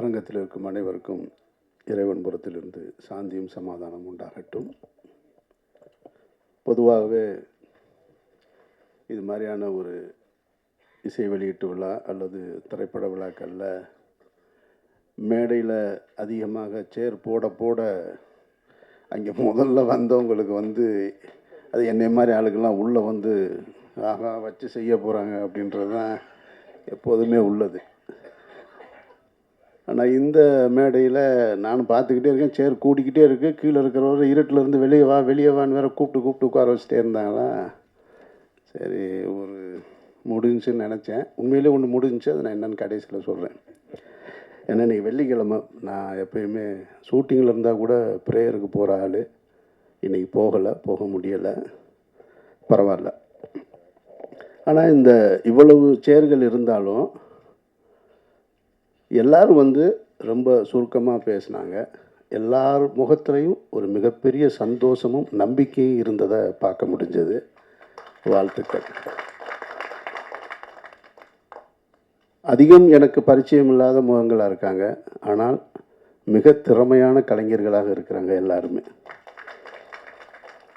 அரங்கத்தில் இருக்கும் அனைவருக்கும் இறைவன் புறத்திலிருந்து சாந்தியும் சமாதானம் உண்டாகட்டும். பொதுவாகவே இது மாதிரியான ஒரு இசை வெளியீட்டு விழா அல்லது திரைப்பட விழாக்களில் மேடையில் அதிகமாக சேர் போட போட அங்கே முதல்ல வந்தவங்களுக்கு வந்து அது என்னை மாதிரி ஆளுக்கெல்லாம் உள்ளே வந்து ஆகா வச்சு செய்ய போகிறாங்க அப்படின்றது தான் எப்போதுமே உள்ளது. ஆனால் இந்த மேடையில் நான் பார்த்துக்கிட்டே இருக்கேன். சேர் கூடிக்கிட்டே இருக்குது கீழே இருக்கிறவர் இருட்டில் இருந்து வெளியே வா வெளியே வான்னு வேற கூப்பிட்டு கூப்பிட்டு உட்கார வச்சுட்டே இருந்தாங்களா? சரி ஒரு முடிஞ்சுன்னு நினச்சேன். உண்மையிலே ஒன்று முடிஞ்சு அதை நான் என்னென்னு கடைசியில் சொல்கிறேன் ஏன்னா இன்றைக்கி வெள்ளிக்கிழமை. நான் எப்பயுமே ஷூட்டிங்கில் இருந்தால் கூட ப்ரேயருக்கு போகிற ஆள். இன்றைக்கி போகலை போக முடியலை. பரவாயில்ல. ஆனால் இந்த இவ்வளவு சேர்கள் இருந்தாலும் எல்லோரும் வந்து ரொம்ப சுருக்கமாக பேசினாங்க. எல்லார் முகத்துலேயும் ஒரு மிகப்பெரிய சந்தோஷமும் நம்பிக்கையும் இருந்ததை பார்க்க முடிஞ்சது. வாழ்த்துக்கள். அதிகம் எனக்கு பரிச்சயம் இல்லாத முகங்களாக இருக்காங்க. ஆனால் மிக திறமையான கலைஞர்களாக இருக்கிறாங்க எல்லாருமே.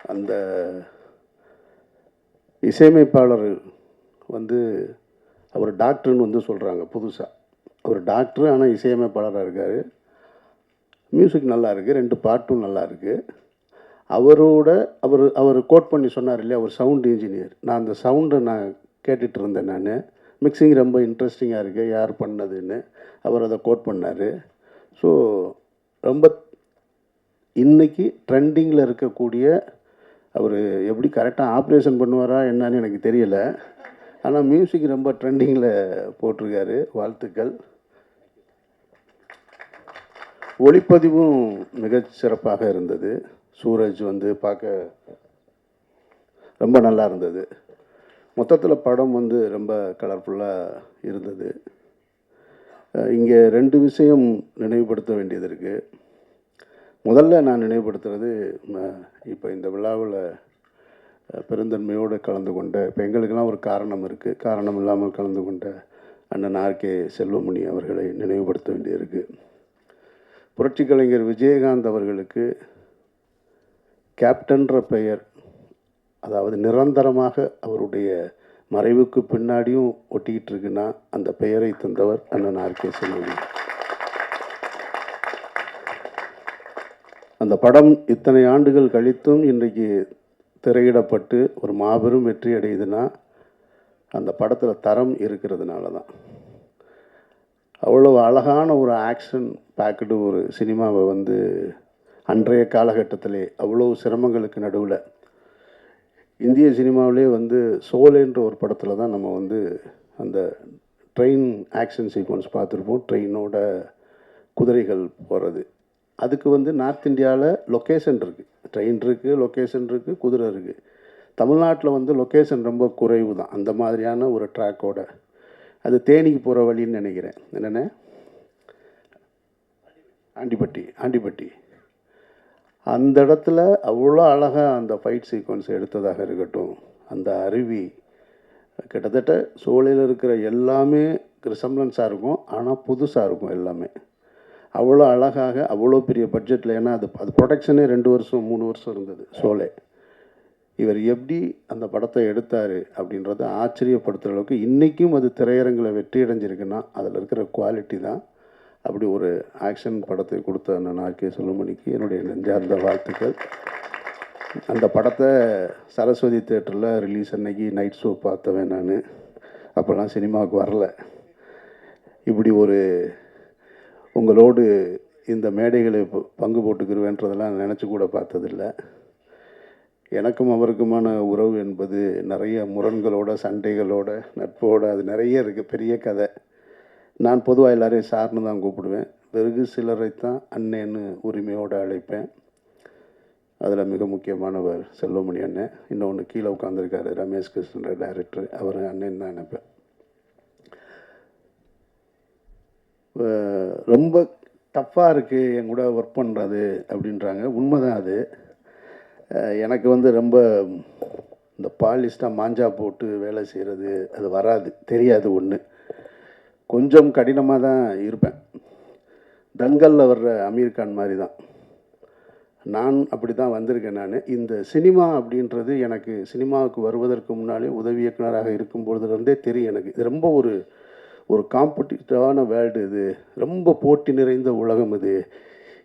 அந்த இசையமைப்பாளர் வந்து அவர் டாக்டர்னு வந்து சொல்கிறாங்க புதுசாக அவர் டாக்டர் ஆனால் இசையமைப்பாளராக இருக்கார். மியூசிக் நல்லா இருக்குது ரெண்டு பாட்டும் நல்லா இருக்குது அவரோட அவர் அவர் கோட் பண்ணி சொன்னார் இல்லையா அவர் சவுண்ட் இன்ஜினியர். நான் அந்த சவுண்டை நான் கேட்டுட்டு இருந்தேன் நான். மிக்சிங் ரொம்ப இன்ட்ரெஸ்டிங்காக இருக்குது யார் பண்ணதுன்னு. அவர் அதை கோட் பண்ணார். ஸோ ரொம்ப இன்னைக்கு ட்ரெண்டிங்கில் இருக்கக்கூடிய அவர் எப்படி கரெக்டாக ஆப்ரேஷன் பண்ணுவாரா என்னன்னு எனக்கு தெரியலை. ஆனால் மியூசிக் ரொம்ப ட்ரெண்டிங்கில் போட்டிருக்காரு வாழ்த்துக்கள். ஒளிப்பதிவும் மிகச் சிறப்பாக இருந்தது. சூரஜ் வந்து பார்க்க ரொம்ப நல்லா இருந்தது. மொத்தத்தில் படம் வந்து ரொம்ப கலர்ஃபுல்லாக இருந்தது. இங்கே ரெண்டு விஷயம் நினைவுபடுத்த வேண்டியது இருக்குது முதல்ல நான் நினைவுபடுத்துறது இப்போ இந்த விழாவில் பெருந்தன்மையோடு கலந்து கொண்ட இப்போ எங்களுக்கெல்லாம் ஒரு காரணம் இருக்குது காரணம் இல்லாமல் கலந்து கொண்ட அண்ணன் ஆர்கே செல்வமணி அவர்களை நினைவுபடுத்த வேண்டியிருக்கு புரட்சி கலைஞர் விஜயகாந்த் அவர்களுக்கு கேப்டன்ற பெயர் அதாவது நிரந்தரமாக அவருடைய மறைவுக்கு பின்னாடியும் ஒட்டிக்கிட்டு இருக்குன்னா அந்த பெயரை தந்தவர் அண்ணன் ஆர்கே செல்வன். அந்த படம் இத்தனை ஆண்டுகள் கழித்தும் இன்றைக்கு திரையிடப்பட்டு ஒரு மாபெரும் வெற்றி அடையுதுன்னா அந்த படத்தில் தரம் இருக்கிறதுனால தான் அவ்வளோ அழகான ஒரு ஆக்ஷன் பேக்கடு ஒரு சினிமாவை வந்து அன்றைய காலகட்டத்திலே அவ்வளோ சிரமங்களுக்கு நடுவில் இந்திய சினிமாவிலே வந்து சோலேன்ற ஒரு படத்தில் தான் நம்ம வந்து அந்த ட்ரெயின் ஆக்ஷன் சீக்வன்ஸ் பார்த்துருப்போம். ட்ரெயினோட குதிரைகள் போகிறது அதுக்கு வந்து நார்த் இந்தியாவில் லொக்கேஷன் இருக்குது ட்ரெயின் இருக்குது லொக்கேஷன் இருக்குது குதிரை இருக்குது தமிழ்நாட்டில் வந்து லொக்கேஷன் ரொம்ப குறைவு தான் அந்த மாதிரியான ஒரு ட்ராக்கோட அது தேனிக்கு போகிற வழின்னு நினைக்கிறேன். என்னென்ன? ஆண்டிப்பட்டி ஆண்டிப்பட்டி. அந்த இடத்துல அவ்வளோ அழகாக அந்த ஃபைட் சீக்வன்ஸ் எடுத்ததாக இருக்கட்டும். அந்த அருவி கிட்டத்தட்ட சோலையில் இருக்கிற எல்லாமே ரிசம்லன்ஸாக இருக்கும். ஆனால் புதுசாக இருக்கும் எல்லாமே. அவ்வளோ அழகாக அவ்வளோ பெரிய பட்ஜெட்டில் ஏன்னா அது அது ப்ரொடக்ஷனே ரெண்டு வருஷம் மூணு வருஷம் இருந்தது சோலை. இவர் எப்படி அந்த படத்தை எடுத்தார் அப்படின்றத ஆச்சரியப்படுத்துகிற அளவுக்கு இன்றைக்கும் அது திரையரங்கில் வெற்றி அடைஞ்சிருக்குன்னா அதில் இருக்கிற குவாலிட்டி தான். அப்படி ஒரு ஆக்ஷன் படத்தை கொடுத்த அண்ணன் ஆர்கே சொல்லுமணிக்கு என்னுடைய நெஞ்சார்ந்த வாழ்த்துக்கள். அந்த படத்தை சரஸ்வதி தேட்டரில் ரிலீஸ் அன்னைக்கு நைட் ஷோ பார்த்தவன் நான். அப்போல்லாம் சினிமாவுக்கு வரல. இப்படி ஒரு உங்களோடு இந்த மேடைகளை பங்கு போட்டுக்கிருவேன்றதெல்லாம் நினச்சி கூட பார்த்ததில்லை. எனக்கும் அவருக்குமான உறவு என்பது நிறைய முரண்களோட சண்டைகளோட நட்போட அது நிறைய இருக்குது பெரிய கதை. நான் பொதுவாக எல்லாரையும் சார்னு தான் கூப்பிடுவேன். வெறுகு சிலரை தான் அண்ணேன்னு உரிமையோடு அழைப்பேன். அதில் மிக முக்கியமானவர் செல்வமணி அண்ணன். இன்னொன்று கீழே உட்காந்துருக்காரு ரமேஷ் கிருஷ்ணன் டைரக்டர் அவர் அண்ணன் தான் நினைப்பேன். ரொம்ப டஃப்பாக இருக்குது என் கூட ஒர்க் பண்ணுறது அப்படின்றாங்க. உண்மைதான் அது. எனக்கு வந்து ரொம்ப இந்த பாலிஸ்டாக மாஞ்சா போட்டு வேலை செய்கிறது அது வராது தெரியாது ஒன்று கொஞ்சம் கடினமாக தான் இருப்பேன். தங்கலில் வர்ற அமீர் கான் மாதிரி தான். நான் அப்படி தான் வந்திருக்கேன் நான். இந்த சினிமா அப்படின்றது எனக்கு சினிமாவுக்கு வருவதற்கு முன்னாலே உதவி இயக்குனராக இருக்கும் பொழுதுலேருந்தே தெரியும் எனக்கு. இது ரொம்ப ஒரு ஒரு காம்படிட்டிவான வேர்ல்டு இது. ரொம்ப போட்டி நிறைந்த உலகம் இது.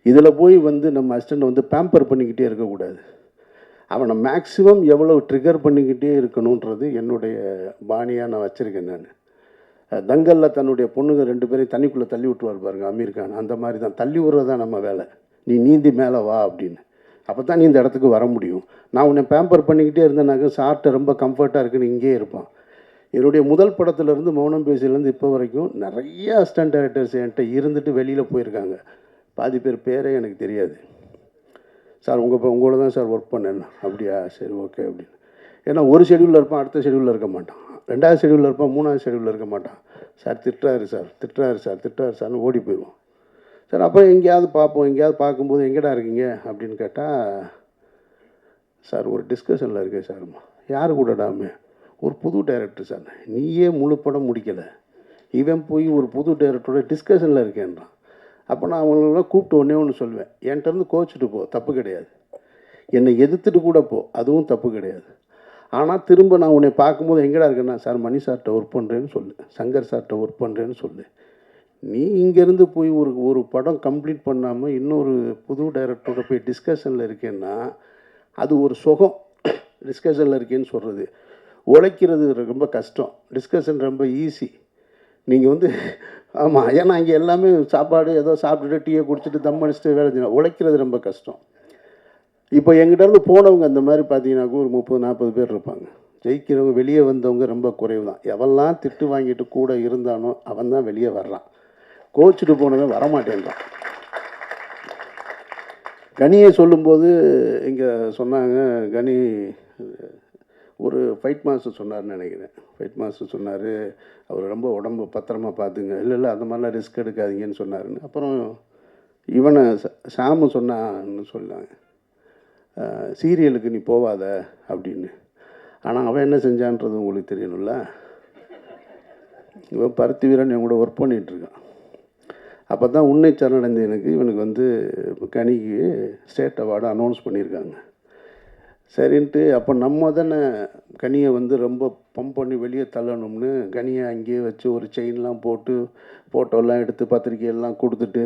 இதில் போய் வந்து நம்ம அசிஸ்டண்ட்டை வந்து பேம்பர் பண்ணிக்கிட்டே இருக்கக்கூடாது. அவனை மேக்ஸிமம் எவ்வளோ ட்ரிகர் பண்ணிக்கிட்டே இருக்கணுன்றது என்னுடைய பாணியாக நான் வச்சுருக்கேன் நான். தங்கலில் தன்னுடைய பொண்ணுங்க ரெண்டு பேரையும் தண்ணிக்குள்ளே தள்ளி விட்டுருவார் பாருங்க அமீர் கான். அந்த மாதிரி தான். தள்ளி விடுறது தான் நம்ம வேலை. நீ நீந்தி மேலே வா அப்படின்னு. அப்போ தான் நீ இந்த இடத்துக்கு வர முடியும். நான் உன்னை பேம்பர் பண்ணிக்கிட்டே இருந்தேனாக்க சாப்பிட்ட ரொம்ப கம்ஃபர்ட்டாக இருக்குன்னு இங்கேயே இருப்பான். என்னுடைய முதல் படத்துலேருந்து மௌனம் பேசியிலேருந்து இப்போ வரைக்கும் நிறைய அசிஸ்டன்ட் டைரக்டர்ஸ் என்கிட்ட இருந்துட்டு வெளியில் போயிருக்காங்க. பாதி பேர் பேரே எனக்கு தெரியாது. சார் உங்கள் உங்களோட தான் சார் ஒர்க் பண்ணேன். அப்படியா சரி ஓகே அப்படின்னு. ஏன்னா ஒரு ஷெடியூலில் இருப்பான் அடுத்த ஷெடியூலில் இருக்க மாட்டான். ரெண்டாவது ஷெடியூலில் இருப்பான் மூணாவது ஷெடியூலில் இருக்க மாட்டான். சார் திட்டுறாரு சார் திட்டுறாரு சார் திட்டுறாரு சார்னு ஓடி போயிடுவோம் சார் அப்புறம் எங்கேயாவது பார்ப்போம் எங்கேயாவது பார்க்கும்போது எங்கடா இருக்கீங்க? அப்படின்னு கேட்டால் சார் ஒரு டிஸ்கஷனில் இருக்கேன் சார்மா யார் கூடடாமே ஒரு புது டைரக்டர் சார். நீயே முழு படம் முடிக்கலை. இவன் போய் ஒரு புது டைரக்டரோட டிஸ்கஷனில் இருக்கேன்றான். அப்போ நான் அவங்கள கூப்பிட்டு ஒன்றே ஒன்று சொல்லுவேன். என்கிட்டருந்து கோச்சிட்டு போ தப்பு கிடையாது. என்னை எதிர்த்துட்டு கூட போ அதுவும் தப்பு கிடையாது. ஆனால் திரும்ப நான் உன்னை பார்க்கும்போது எங்கடா இருக்கேன்னா சார் மணி சார்கிட்ட ஒர்க் பண்ணுறேன்னு சொல்லு. சங்கர் சார்கிட்ட ஒர்க் பண்ணுறேன்னு சொல்லு. நீ இங்கேருந்து போய் ஒரு ஒரு படம் கம்ப்ளீட் பண்ணாமல் இன்னொரு புது டைரக்டரோட போய் டிஸ்கஷனில் இருக்கேன்னா அது ஒரு சுகம். டிஸ்கஷனில் இருக்கேன்னு சொல்கிறது உழைக்கிறது ரொம்ப கஷ்டம். டிஸ்கஷன் ரொம்ப ஈஸி நீங்கள் வந்து ஆமாம் ஏன்னா இங்கே எல்லாமே சாப்பாடு ஏதோ சாப்பிட்டுட்டு டீயை குடிச்சிட்டு தம் அடிச்சுட்டு வேலை செய்யணும். உழைக்கிறது ரொம்ப கஷ்டம். இப்போ எங்கிட்டருந்து போனவங்க அந்த மாதிரி பார்த்தீங்கன்னாக்கா ஒரு முப்பது நாற்பது பேர் இருப்பாங்க. ஜெயிக்கிறவங்க வெளியே வந்தவங்க ரொம்ப குறைவு தான் எவெல்லாம் திட்டு வாங்கிட்டு கூட இருந்தானோ அவன் தான் வெளியே வர்றான். கோச்சிட்டு போனவன் வரமாட்டேன்றான். கனியை சொல்லும்போது இங்கே சொன்னாங்க கனி ஒரு ஃபைட் மாஸ்டர் சொன்னார்னு நினைக்கிறேன். ஃபைட் மாஸ்டர் சொன்னார் அவர் ரொம்ப உடம்பு பத்திரமா பார்த்துங்க. இல்லை இல்லை அந்த மாதிரிலாம் ரிஸ்க் எடுக்காதீங்கன்னு சொன்னாருன்னு. அப்புறம் இவனை ச- சாமு சொன்னான்னு சொன்னாங்க. சீரியலுக்கு நீ போவாத அப்படின்னு. ஆனால் அவன் என்ன செஞ்சான்றது உங்களுக்கு தெரியணும்ல? இவன் பருத்தி வீரன் என் கூட ஒர்க் பண்ணிகிட்ருக்கான் அப்போ தான் உன்னை சரணடைந்தனுக்கு இவனுக்கு வந்து கனிக்கு ஸ்டேட் அவார்டு அனௌன்ஸ் பண்ணியிருக்காங்க. சரின்ட்டு அப்போ நம்ம தானே கனியை வந்து ரொம்ப பம்ப் பண்ணி வெளியே தள்ளணும்னு கனியை அங்கேயே வச்சு ஒரு செயின்லாம் போட்டு ஃபோட்டோலாம் எடுத்து பத்திரிக்கையெல்லாம் கொடுத்துட்டு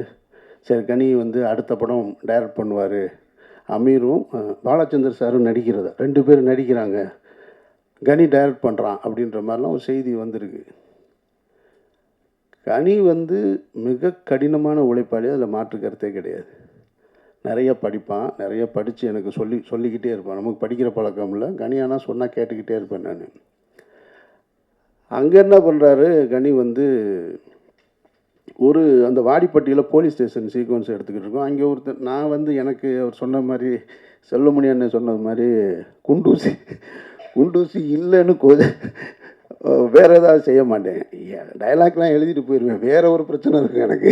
சரி கனி வந்து அடுத்த படம் டைரக்ட் பண்ணுவார். அமீரும் பாலச்சந்தர் சாரும் நடிக்கிறதா? ரெண்டு பேரும் நடிக்கிறாங்க. கனி டைரக்ட் பண்ணுறான் அப்படின்ற மாதிரிலாம் ஒரு செய்தி வந்திருக்கு. கனி வந்து மிக கடினமான உழைப்பாளி அதில் மாற்று கருத்தே கிடையாது. நிறைய படிப்பான் நிறைய படித்து எனக்கு சொல்லி சொல்லிக்கிட்டே இருப்பான். நமக்கு படிக்கிற பழக்கம் இல்லை. கனி ஆனால் சொன்னால் கேட்டுக்கிட்டே இருப்பேன் நான். அங்கே என்ன பண்ணுறாரு கனி வந்து ஒரு அந்த வாடிப்பட்டியில் போலீஸ் ஸ்டேஷன் சீக்வன்ஸ் எடுத்துக்கிட்டு இருக்கோம். அங்கே ஒருத்தர் நான் வந்து எனக்கு அவர் சொன்ன மாதிரி செல்லமணி அண்ணன் சொன்னது மாதிரி குண்டூசி குண்டூசி இல்லைன்னு கொ வேறு ஏதாவது செய்ய மாட்டேன். டைலாக்லாம் எழுதிட்டு போயிடுவேன் வேற ஒரு பிரச்சனை இருக்குது எனக்கு.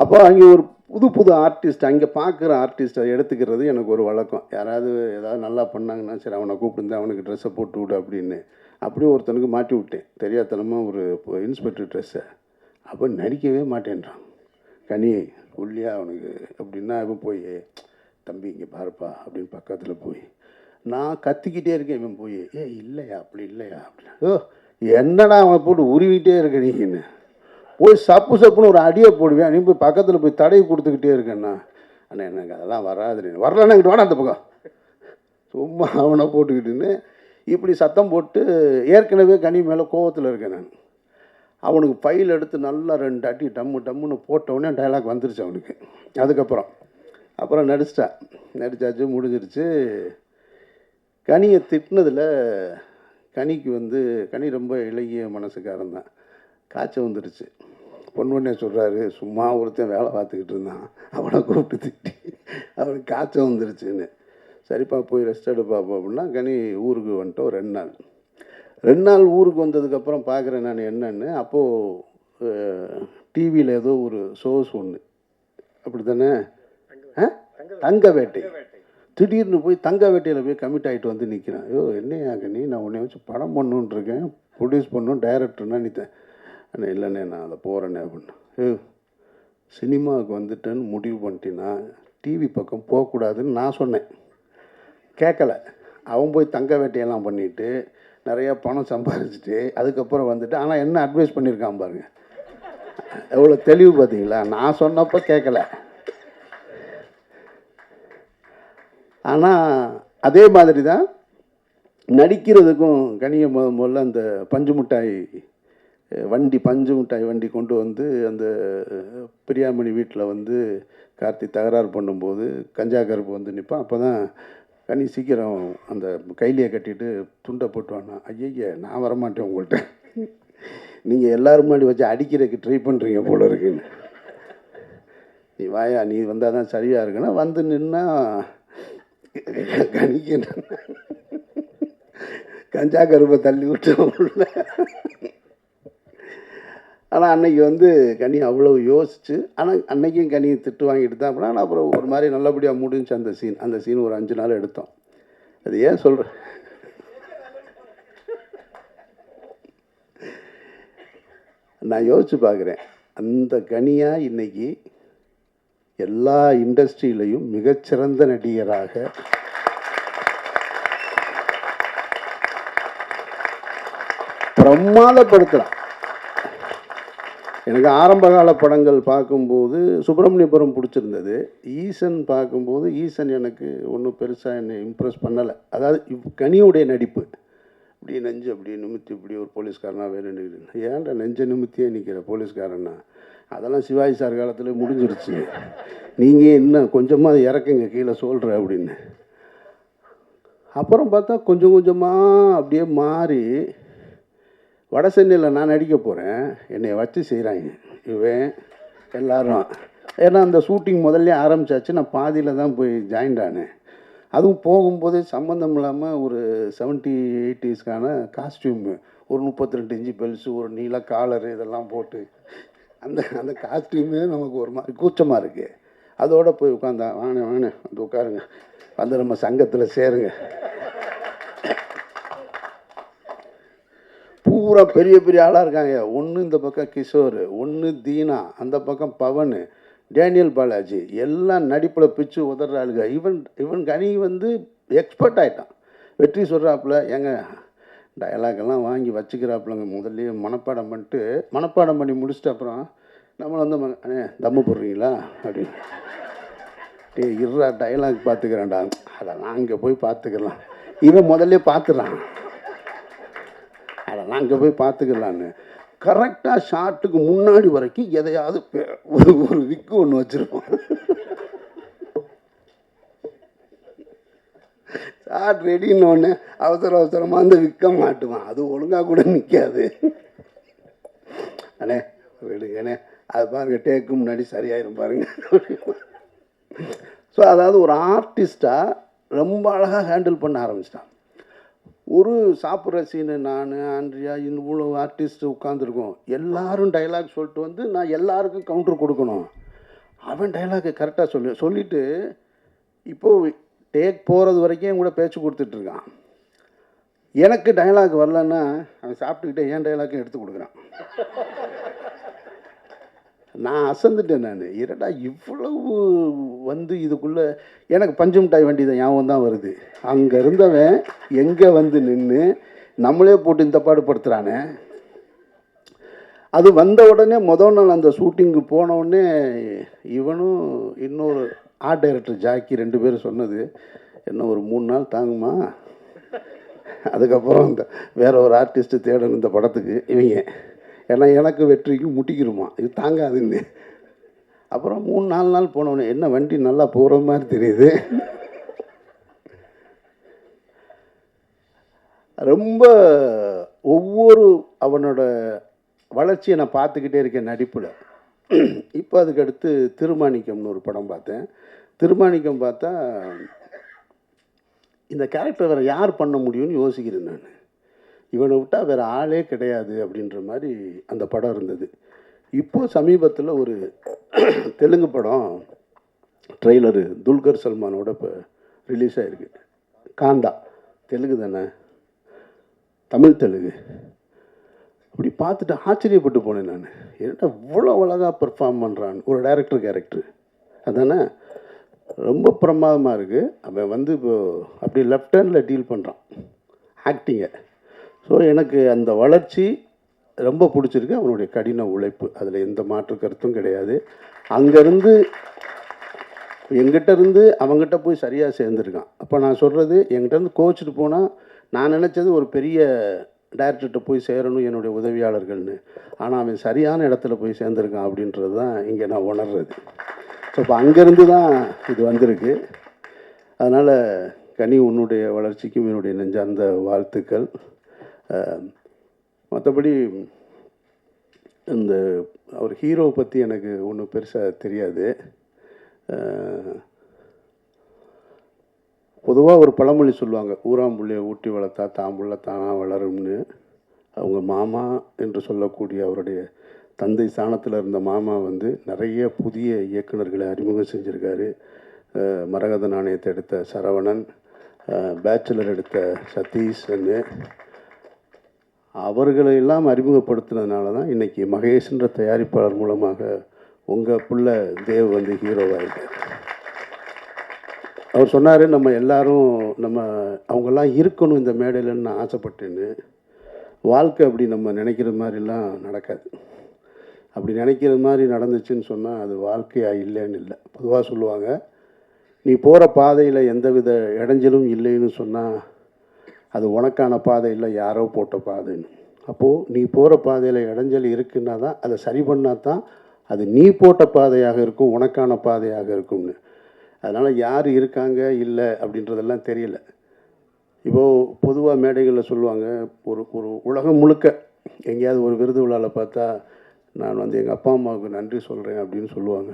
அப்போ அங்கே ஒரு புது புது ஆர்டிஸ்ட் அங்கே பார்க்குற ஆர்டிஸ்ட்டை எடுத்துக்கிறது எனக்கு ஒரு வழக்கம். யாராவது ஏதாவது நல்லா பண்ணாங்கன்னா சரி அவனை கூப்பிட்டு அவனுக்கு ட்ரெஸ்ஸை போட்டு விடு அப்படின்னு. அப்படியே ஒருத்தனுக்கு மாட்டி விட்டேன். தெரியாதனமாக ஒரு இன்ஸ்பெக்டர் ட்ரெஸ்ஸை அப்போ நடிக்கவே மாட்டேன்றான். கனி உள்ளியா அவனுக்கு அப்படின்னா இவன் போய் தம்பி இங்கே பாருப்பா அப்படின்னு பக்கத்தில் போய். நான் கத்திக்கிட்டே இருக்கேன் இவன் போய் ஏ இல்லையா? அப்படி இல்லையா? அப்படின்னா ஓ என்னடா அவனை போட்டு உருவிக்கிட்டே இருக்க நீங்கன்னு போய் சப்பு சப்புன்னு ஒரு அடியை போடுவேன். நீ போய் பக்கத்தில் போய் தடவி கொடுத்துக்கிட்டே இருக்கேண்ணா அண்ணா எனக்கு அதெல்லாம் வராது நீ வரலன்னா இங்கிட்டு வாடா அந்த பக்கம். சும்மா அவனை போட்டுக்கிட்டுன்னு இப்படி சத்தம் போட்டு ஏற்கனவே கனி மேலே கோவத்தில் இருக்கேன் நான். அவனுக்கு ஃபைல் எடுத்து நல்லா ரெண்டு அடி டம்மு டம்முன்னு போட்டவுடனே டைலாக் வந்துருச்சு அவனுக்கு. அதுக்கப்புறம். அப்புறம் நடிச்சிட்டான் நடித்தாச்சு முடிஞ்சிருச்சு. கனியை திட்டினதில் கனிக்கு வந்து கனி ரொம்ப இளகிய மனசுக்காரன் தான். காய்ச்சல் வந்துருச்சு. பொன்வண்ணே சொல்கிறாரு சும்மா ஒருத்தன் வேலை பார்த்துக்கிட்டு இருந்தான். அவனை கூப்பிட்டு திட்டி அவனுக்கு காய்ச்சல் வந்துருச்சுன்னு. சரிப்பா போய் ரெஸ்ட் எடுப்பாப்பா அப்படின்னா கனி ஊருக்கு வந்துட்டோம் ரெண்டு நாள். ரெண்டு நாள் ஊருக்கு வந்ததுக்கப்புறம் பார்க்குறேன் நான் என்னன்னு. அப்போது டிவியில் ஏதோ ஒரு ஷோஸ் ஒன்று அப்படி தானே ஆ? தங்க வேட்டை திடீர்னு போய் தங்க வேட்டையில் போய் கமிட் ஆகிட்டு வந்து நிற்கிறேன் ஐயோ என்னையா கனி? நான் உன்னை வச்சு படம் பண்ணுன்ருக்கேன் ப்ரொடியூஸ் பண்ணணும் டைரக்டர்னா நீ அண்ணே இல்லைண்ணே நான் அதை போகிறேண்ணே அப்படின்னு. ஏ சினிமாவுக்கு வந்துட்டேன்னு முடிவு பண்ணிட்டீங்கன்னா டிவி பக்கம் போகக்கூடாதுன்னு நான் சொன்னேன். கேட்கல. அவன் போய் தங்க வேட்டையெல்லாம் பண்ணிவிட்டு நிறையா பணம் சம்பாதிச்சுட்டு அதுக்கப்புறம் வந்துட்டு ஆனால் என்ன அட்வைஸ் பண்ணியிருக்கான் பாருங்க. எவ்வளோ தெளிவு பார்த்தீங்களா? நான் சொன்னப்போ கேட்கல. ஆனால் அதே மாதிரி தான் நடிக்கிறதுக்கும் கனிய முதல்ல அந்த பஞ்சு மிட்டாய் வண்டி பஞ்சு மிட்டாய் வண்டி கொண்டு வந்து அந்த பிரியாமணி வீட்டில் வந்து கார்த்தி தகராறு பண்ணும்போது கஞ்சா கருப்பு வந்து நிற்பான். அப்போ தான் கனி சீக்கிரம் அந்த கையிலேயே கட்டிட்டு துண்டை போட்டு வானா ஐயய்ய நான் வரமாட்டேன் உங்கள்கிட்ட. நீங்கள் எல்லோரும் முன்னாடி வச்சு அடிக்கிறதுக்கு ட்ரை பண்ணுறீங்க போல இருக்குன்னு. நீ வாயா நீ வந்தால் தான் சரியாக இருக்குன்னா வந்து நின்னா கணிக்கு கஞ்சா கருப்பை தள்ளி விட்டு உள்ள ஆனால் அன்னைக்கு வந்து கனி அவ்வளோ யோசிச்சு ஆனால் அன்னைக்கும் கனி திட்டு வாங்கிட்டு தான் அப்படின்னா ஆனால் அப்புறம் ஒரு மாதிரி நல்லபடியாக முடிஞ்சு அந்த சீன் அந்த சீன் ஒரு அஞ்சு நாள் எடுத்தோம். அது ஏன் சொல்கிறேன் நான் யோசிச்சு பார்க்குறேன். அந்த கனியாக இன்னைக்கு எல்லா இண்டஸ்ட்ரியிலையும் மிகச்சிறந்த நடிகராக பிரமாதப்படுத்துகிறான் எனக்கு ஆரம்பகால படங்கள் பார்க்கும்போது சுப்பிரமணியபுரம் பிடிச்சிருந்தது. ஈசன் பார்க்கும்போது ஈசன் எனக்கு ஒன்றும் பெருசாக என்னை இம்ப்ரெஸ் பண்ணலை. அதாவது இவ் கனியுடைய நடிப்பு. இப்படி நெஞ்சு அப்படி நிமித்தி இப்படி ஒரு போலீஸ்காரனா நிற்கிறேன் ஏன்டா நெஞ்ச நிமித்தியே நிற்கிற போலீஸ்காரனா அதெல்லாம் சிவாஜி சார் காலத்தில் முடிஞ்சிருச்சு. நீங்கள் என்ன கொஞ்சமாக இறக்குங்க கீழே சொல்கிற அப்படின்னு. அப்புறம் பார்த்தா கொஞ்சம் கொஞ்சமாக அப்படியே மாறி வட சென்னையில் நான் நடிக்க போகிறேன் என்னை வச்சு செய்கிறாங்க இவன் எல்லாரும். ஏன்னா அந்த ஷூட்டிங் முதல்ல ஆரம்பிச்சாச்சு. நான் பாதியில் தான் போய் ஜாயின்ட் ஆனேன். அதுவும் போகும்போது சம்மந்தம் இல்லாமல் ஒரு செவன்ட்டி எயிட்டிஸ்க்கான காஸ்டியூமு ஒரு முப்பத்தி ரெண்டு இன்ச்சு பெல்ஸு ஒரு நீல காலரு இதெல்லாம் போட்டு அந்த அந்த காஸ்டியூமே நமக்கு ஒரு மாதிரி கூச்சமாக இருக்குது அதோடு போய் உட்காந்தா வாங்க வாங்க வந்து உட்காருங்க. வந்து நம்ம சங்கத்தில் சேருங்க. பூரா பெரிய பெரிய ஆளாக இருக்காங்க. ஒன்று இந்த பக்கம் கிஷோர் ஒன்று தீனா அந்த பக்கம் பவன் டேனியல் பாலாஜி எல்லாம் நடிப்பில் பிச்சு உதற ஆளுங்க. இவன் இவன் கனி வந்து எக்ஸ்பர்ட் ஆகிட்டான் வெற்றி சொல்கிறாப்புல ஏங்க டயலாகெல்லாம் வாங்கி வச்சுக்கிறாப்புலங்க. முதல்லையே மனப்பாடம் பண்ணிட்டு மனப்பாடம் பண்ணி முடிச்சிட்டு அப்புறம் நம்மளை வந்து அண்ணே தம்மு போடுறீங்களா? அப்படின்னு டே இருடா டயலாக் பார்த்துக்கிறேன்டா அதெல்லாம் அங்கே போய் பார்த்துக்கலாம் இவன் முதல்ல பார்த்துறான் நான் அங்கே போய் பார்த்துக்கலான்னு. கரெக்டாக ஷார்ட்டுக்கு முன்னாடி வரைக்கும் எதையாவது ஒரு ஒரு விக்கு ஒன்று வச்சுருப்போம். ஷார்ட் ரெடின்னு அவசர அவசரமாக அந்த விற்க மாட்டுவான். அது ஒழுங்காக கூட நிற்காது அண்ணே விடுங்கண்ணே அது பாருங்க டேக்கு முன்னாடி சரியாயிரும் பாருங்க. ஸோ அதாவது ஒரு ஆர்டிஸ்ட்டாக ரொம்ப அழகாக ஹேண்டில் பண்ண ஆரம்பிச்சிட்டான். ஒரு சாப்பிட்ற சீனு நான் ஆண்ட்ரியா இவ்வளோ ஆர்டிஸ்ட் உட்காந்துருக்கோம் எல்லாரும் டைலாக் சொல்லிட்டு வந்து நான் எல்லாருக்கும் கவுண்டர் கொடுக்கணும். அவன் டைலாக்கை கரெக்டாக சொல்லி சொல்லிவிட்டு இப்போது டேக் போகிறது வரைக்கும் என் கூட பேச்சு கொடுத்துட்ருக்கான் எனக்கு டைலாக் வரலன்னா அவன் சாப்பிட்டுக்கிட்டே ஏன் டைலாக்கும் எடுத்து கொடுக்குறான். நான் அசந்துட்டேன் நான். இரடா இவ்வளவு வந்து இதுக்குள்ளே எனக்கு பஞ்சு மிட்டாய் வண்டி தான் ஞாபகம் தான் வருது. அங்கே இருந்தவன் எங்கே வந்து நின்று நம்மளே போட்டு இந்த பாடுபடுத்துகிறானே அது வந்த உடனே மொதல் நாள் அந்த ஷூட்டிங்கு போனவுடனே இவனும் இன்னொரு ஆர்ட் டைரக்டர் ஜாக்கி ரெண்டு பேரும் சொன்னது என்ன ஒரு மூணு நாள் தாங்குமா? அதுக்கப்புறம் இந்த வேற ஒரு ஆர்டிஸ்ட்டு தேடணும் இந்த படத்துக்கு இவங்க. ஏன்னா எனக்கு வெற்றிக்கு முட்டிக்கிருமா. இது தாங்காதுன்னு. அப்புறம் மூணு நாலு நாள் போனோடனே என்ன வண்டி நல்லா போகிற மாதிரி தெரியுது? ரொம்ப ஒவ்வொரு அவனோட வளர்ச்சியை நான் பார்த்துக்கிட்டே இருக்கேன் நடிப்பில். இப்போ அதுக்கடுத்து திருமாணிக்கம்னு ஒரு படம் பார்த்தேன். திருமாணிக்கம் பார்த்தா இந்த கேரக்டர் வேறு யார் பண்ண முடியும்னு யோசிக்கிறேன் நான். இவனை விட்டால் வேறு ஆளே கிடையாது அப்படின்ற மாதிரி அந்த படம் இருந்தது. இப்போ சமீபத்தில் ஒரு தெலுங்கு படம் ட்ரெய்லரு துல்கர் சல்மானோட இப்போ ரிலீஸ் ஆகிருக்கு காந்தா தெலுங்கு தானே? தமிழ் தெலுங்கு. அப்படி பார்த்துட்டு ஆச்சரியப்பட்டு போனேன் நான். என்னடா இவ்வளோ அழகாக பெர்ஃபார்ம் பண்ணுறான் ஒரு டேரக்டர் கேரக்டர் அதானே? ரொம்ப பிரமாதமாக இருக்குது அவன் வந்து இப்போ அப்படி லெஃப்ட் ஹேண்டில் டீல் பண்ணுறான் ஆக்டிங்கை ஸோ எனக்கு அந்த வளர்ச்சி ரொம்ப பிடிச்சிருக்கு. அவனுடைய கடின உழைப்பு. அதில் எந்த மாற்று கருத்தும் கிடையாது. அங்கேருந்து எங்கிட்ட இருந்து அவங்ககிட்ட போய் சரியாக சேர்ந்துருக்கான். அப்போ நான் சொல்கிறது எங்கிட்ட இருந்து கோச்சிட்டு போனால் நான் நினச்சது ஒரு பெரிய டைரக்டர்கிட்ட போய் சேரணும் என்னுடைய உதவியாளர்கள்னு. ஆனால் அவன் சரியான இடத்துல போய் சேர்ந்துருக்கான் அப்படின்றது தான் இங்கே நான் உணர்றது. ஸோ இப்போ அங்கேருந்து தான் இது வந்திருக்கு. அதனால் கனி உன்னுடைய வளர்ச்சிக்கும் என்னுடைய நெஞ்சார்ந்த வாழ்த்துக்கள். மற்றபடி இந்த அவர் ஹீரோவை பற்றி எனக்கு ஒன்றும் பெருசாக தெரியாது. பொதுவாக ஒரு பழமொழி சொல்லுவாங்க ஊராம்புள்ளையை ஊட்டி வளர்த்தா தாம்புள்ள தானாக வளரும்னு. அவங்க மாமா என்று சொல்லக்கூடிய அவருடைய தந்தை ஸ்தானத்தில் இருந்த மாமா வந்து நிறைய புதிய இயக்குனர்களை அறிமுகம் செஞ்சுருக்காரு. மரகத நாணயத்தை எடுத்த சரவணன் பேச்சுலர் எடுத்த சதீஷ்ன்னு அவர்களை எல்லாம் அறிமுகப்படுத்தினதுனால தான் இன்றைக்கி மகேஷ்ன்ற தயாரிப்பாளர் மூலமாக உங்கள் பிள்ளை தேவ் வந்து ஹீரோவாகிட்டார் அவர் சொன்னார் நம்ம எல்லாரும் நம்ம அவங்கெல்லாம் இருக்கணும் இந்த மேடையிலன்னு நான் ஆசைப்பட்டேன்னு. வாழ்க்கை அப்படி நம்ம நினைக்கிற மாதிரிலாம் நடக்காது. அப்படி நினைக்கிற மாதிரி நடந்துச்சுன்னு சொன்னால் அது வாழ்க்கையாக இல்லைன்னு இல்லை. பொதுவாக சொல்லுவாங்க நீ போகிற பாதையில் எந்தவித இடைஞ்சலும் இல்லைன்னு சொன்னால் அது உனக்கான பாதை இல்லை யாரோ போட்ட பாதைன்னு. அப்போது நீ போகிற பாதையில் இடைஞ்சல் இருக்குன்னா தான் அதை சரி பண்ணால் தான் அது நீ போட்ட பாதையாக இருக்கும் உனக்கான பாதையாக இருக்கும்னு. அதனால் யார் இருக்காங்க இல்லை அப்படின்றதெல்லாம் தெரியல. இப்போது பொதுவாக மேடைகளில் சொல்லுவாங்க ஒரு ஒரு உலகம் முழுக்க எங்கேயாவது ஒரு விருது விழாவில் பார்த்தா நான் வந்து எங்கள் அப்பா அம்மாவுக்கு நன்றி சொல்கிறேன் அப்படின்னு சொல்லுவாங்க.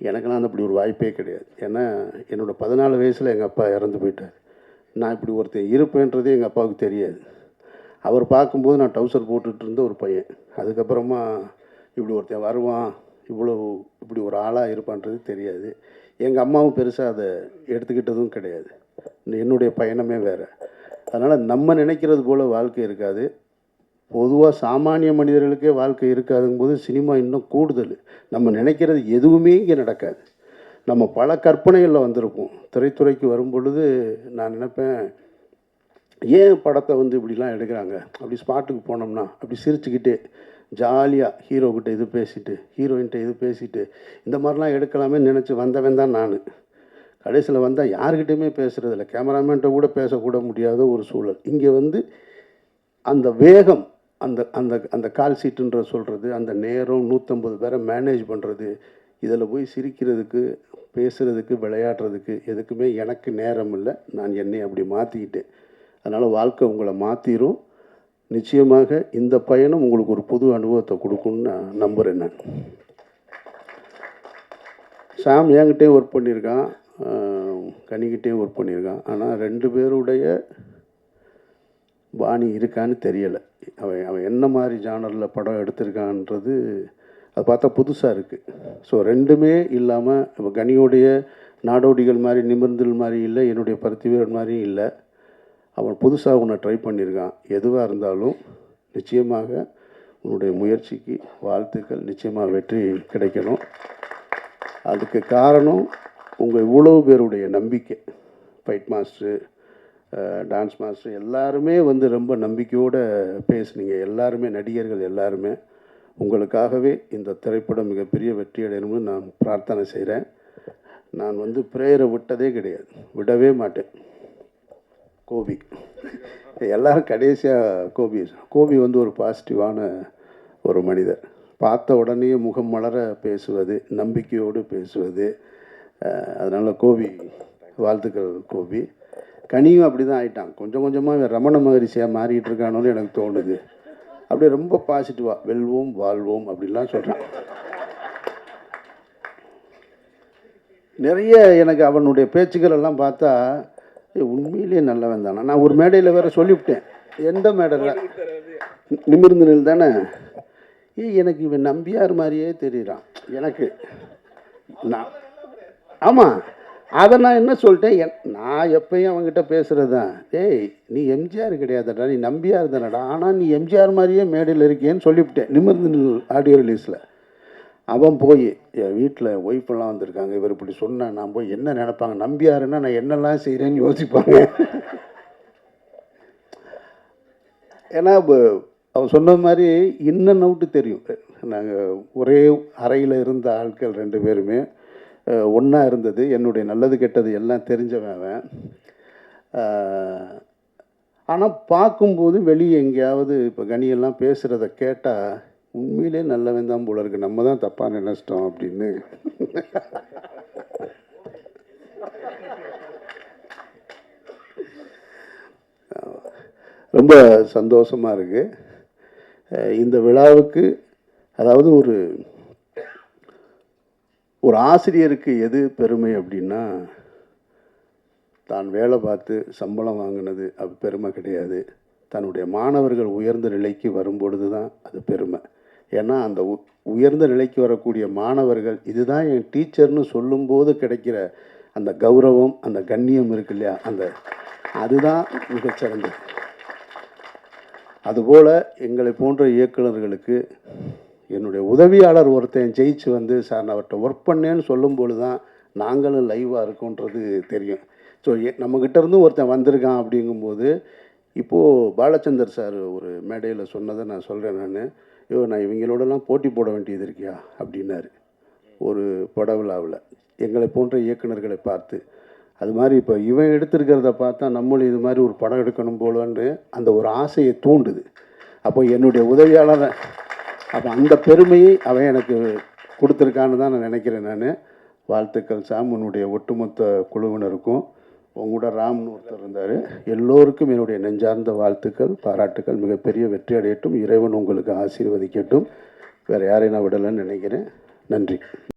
எனக்கெல்லாம் அந்த அப்படி ஒரு வாய்ப்பே கிடையாது. ஏன்னா என்னோடய பதினாலு வயசில் எங்கள் அப்பா இறந்து போயிட்டார். நான் இப்படி ஒருத்தன் இருப்பேன்றதே எங்கள் அப்பாவுக்கு தெரியாது. அவர் பார்க்கும்போது நான் டவுசர் போட்டுட்டு இருந்த ஒரு பையன். அதுக்கப்புறமா இப்படி ஒருத்தன் வருவான் இவ்வளோ இப்படி ஒரு ஆளாக இருப்பான்றது தெரியாது. எங்கள் அம்மாவும் பெருசாக அதை எடுத்துக்கிட்டதும் கிடையாது. என்னுடைய பயணமே வேறு. அதனால் நம்ம நினைக்கிறது போல் வாழ்க்கை இருக்காது. பொதுவாக சாமானிய மனிதர்களுக்கே வாழ்க்கை இருக்காதுங்கும்போது சினிமா இன்னும் கூடுதல். நம்ம நினைக்கிறது எதுவுமே இங்கே நடக்காது. நம்ம பல கற்பனைகளில் வந்திருப்போம். திரைத்துறைக்கு வரும் பொழுது நான் நினைப்பேன் ஏன் படத்தை வந்து இப்படிலாம் எடுக்கிறாங்க? அப்படி ஸ்பாட்டுக்கு போனோம்னா அப்படி சிரிச்சுக்கிட்டே ஜாலியாக ஹீரோக்கிட்ட இது பேசிட்டு ஹீரோயின்கிட்ட இது பேசிட்டு இந்த மாதிரிலாம் எடுக்கலாமே நினச்சி வந்தவன் தான் நான். கடைசியில் வந்தால் யாருக்கிட்டையுமே பேசுகிறதில்ல கேமராமேன்ட்ட கூட பேசக்கூட முடியாத ஒரு சூழல். இங்கே வந்து அந்த வேகம் அந்த அந்த அந்த கால் சீட்டுன்ற சொல்கிறது அந்த நேரம் நூற்றம்பது பேரை மேனேஜ் பண்ணுறது இதில் போய் சிரிக்கிறதுக்கு பேசுகிறதுக்கு விளையாடுறதுக்கு எதுக்குமே எனக்கு நேரம் இல்லை. நான் என்னை அப்படி மாற்றிக்கிட்டேன் அதனால் வாழ்க்கை உங்களை மாற்றிடும் நிச்சயமாக இந்த பயணம் உங்களுக்கு ஒரு புது அனுபவத்தை கொடுக்கும்னு நான் நம்புகிறேன் நான். சாம் என்கிட்டே ஒர்க் பண்ணியிருக்கான். ஆஹ் கனிக்கிட்டேயும் ஒர்க் பண்ணியிருக்கான். ஆனால் ரெண்டு பேருடைய பாணி இருக்கான்னு தெரியலை. அவன் அவன் என்ன மாதிரி ஜானரில் படம் எடுத்திருக்கான்றது அது பார்த்தா புதுசாக இருக்குது ஸோ ரெண்டுமே இல்லாமல் இப்போ கனியோடைய நாடோடிகள் மாதிரி நிமிர்ந்தல் மாதிரி இல்லை என்னுடைய பருத்தி வீரன் மாதிரியும் இல்லை. அவன் புதுசாக உன்னை ட்ரை பண்ணியிருக்கான் எதுவாக இருந்தாலும் நிச்சயமாக உன்னுடைய முயற்சிக்கு வாழ்த்துக்கள். நிச்சயமாக வெற்றி கிடைக்கணும். அதுக்கு காரணம் உங்கள் இவ்வளவு பேருடைய நம்பிக்கை. ஃபைட் மாஸ்டரு டான்ஸ் மாஸ்டர் எல்லாருமே வந்து ரொம்ப நம்பிக்கையோடு பேசுனீங்க. எல்லாருமே நடிகர்கள் எல்லாருமே. உங்களுக்காகவே இந்த திரைப்படம் மிகப்பெரிய வெற்றி அடையணும்னு நான் பிரார்த்தனை செய்கிறேன். நான் வந்து ப்ரேயரை விட்டதே கிடையாது. விடவே மாட்டேன். கோபி. எல்லோரும் கடைசியாக கோபி. கோபி வந்து ஒரு பாசிட்டிவான ஒரு மனிதர். பார்த்த உடனே முகம் மலர பேசுவது நம்பிக்கையோடு பேசுவது அதனால் கோபி வாழ்த்துக்கள் கோபி. கனியும் அப்படி தான் ஆயிட்டான். கொஞ்சம் கொஞ்சமாக ரமண மகரிஷியாக மாறிட்டு இருக்கானோன்னு எனக்கு தோணுது. அப்படியே ரொம்ப பாசிட்டிவாக வெல்வோம் வாழ்வோம் அப்படின்லாம் சொல்கிறான் நிறைய எனக்கு அவனுடைய பேச்சுக்கள் எல்லாம் பார்த்தா உண்மையிலேயே நல்லவன் தானே? நான் ஒரு மேடையில் வேறு சொல்லிவிட்டேன். எந்த மேடையில்? நிமிர்ந்து நில் தானே? ஏய் எனக்கு இவன் நம்பியார் மாதிரியே தெரியுறான். எனக்கு நான் ஆமாம் அதை நான் என்ன சொல்லிட்டேன்? என் நான் எப்பயும் அவங்ககிட்ட பேசுகிறது தான் ஏய் நீ எம்ஜிஆர் கிடையாதுடா நீ நம்பியார் தானடா. ஆனால் நீ எம்ஜிஆர் மாதிரியே மேடையில் இருக்கேன்னு சொல்லிவிட்டேன் நிமிர்ந்து ஆடியோ ரிலீஸில் அவன் போய் என் வீட்டில் ஒய்ஃபெல்லாம் வந்திருக்காங்க இவர் இப்படி சொன்னேன் நான் போய் என்ன நினைப்பாங்க? நம்பியாருன்னா நான் என்னெல்லாம் செய்கிறேன்னு யோசிப்பாங்க. ஏன்னா அவன் சொன்ன மாதிரி இன்னும் நவுட்டு தெரியும். நாங்கள் ஒரே அறையில் இருந்த ஆட்கள் ரெண்டு பேருமே. ஒன்றா இருந்தது. என்னுடைய நல்லது கெட்டது எல்லாம் தெரிஞ்சவன் அவன். ஆனால் பார்க்கும்போது வெளியே எங்கேயாவது இப்போ கனியெல்லாம் பேசுகிறத கேட்டால் உண்மையிலே நல்லவன் தான் போல இருக்கு. நம்ம தான் தப்பாக நினச்சிட்டோம் அப்படின்னு. ரொம்ப சந்தோஷமாக இருக்குது இந்த விழாவுக்கு அதாவது ஒரு ஒரு ஆசிரியருக்கு எது பெருமை அப்படின்னா தான் வேலை பார்த்து சம்பளம் வாங்கினது அது பெருமை கிடையாது. தன்னுடைய மாணவர்கள் உயர்ந்த நிலைக்கு வரும்பொழுது தான் அது பெருமை. ஏன்னா அந்த உ- உயர்ந்த நிலைக்கு வரக்கூடிய மாணவர்கள் இதுதான் என் டீச்சர்னு சொல்லும்போது கிடைக்கிற அந்த கௌரவம் அந்த கண்ணியம் இருக்கு இல்லையா? அந்த அதுதான் மிகச்சிறந்தது. அதுபோல் எங்களை போன்ற இயக்குநர்களுக்கு என்னுடைய உதவியாளர் ஒருத்தன் ஜெயிச்சு வந்து சார் நான் அவர்கிட்ட ஒர்க் பண்ணேன்னு சொல்லும்போது தான் நாங்களும் லைவாக இருக்கோன்றது தெரியும். ஸோ நம்மக்கிட்ட இருந்து ஒருத்தன் வந்திருக்கான் அப்படிங்கும்போது இப்போது பாலச்சந்தர் சார் ஒரு மேடையில் சொன்னதை நான் சொல்கிறேன் நான். ஐயோ நான் இவங்களோடலாம் போட்டி போட வேண்டியது இருக்கியா? அப்படின்னாரு. ஒரு படவிழாவில். எங்களை போன்ற இயக்குனர்களை பார்த்து அது மாதிரி இப்போ இவன் எடுத்திருக்கிறத பார்த்தா நம்மளும் இது மாதிரி ஒரு படம் எடுக்கணும் போலன்னு அந்த ஒரு ஆசையை தூண்டுது. அப்போ என்னுடைய உதவியாளர் அப்போ அந்த பெருமையை அவன் எனக்கு கொடுத்துருக்கான்னு தான் நான் நினைக்கிறேன் நான். வாழ்த்துக்கள் சாம் உன்னுடைய ஒட்டுமொத்த குழுவினருக்கும். உங்களோட கூட ராம்னு ஒருத்தர் இருந்தார். எல்லோருக்கும் என்னுடைய நெஞ்சார்ந்த வாழ்த்துக்கள் பாராட்டுக்கள். மிகப்பெரிய வெற்றி அடையட்டும். இறைவன் உங்களுக்கு ஆசீர்வதிக்கட்டும். வேறு யாரையும் நான் விடலைன்னு நினைக்கிறேன். நன்றி.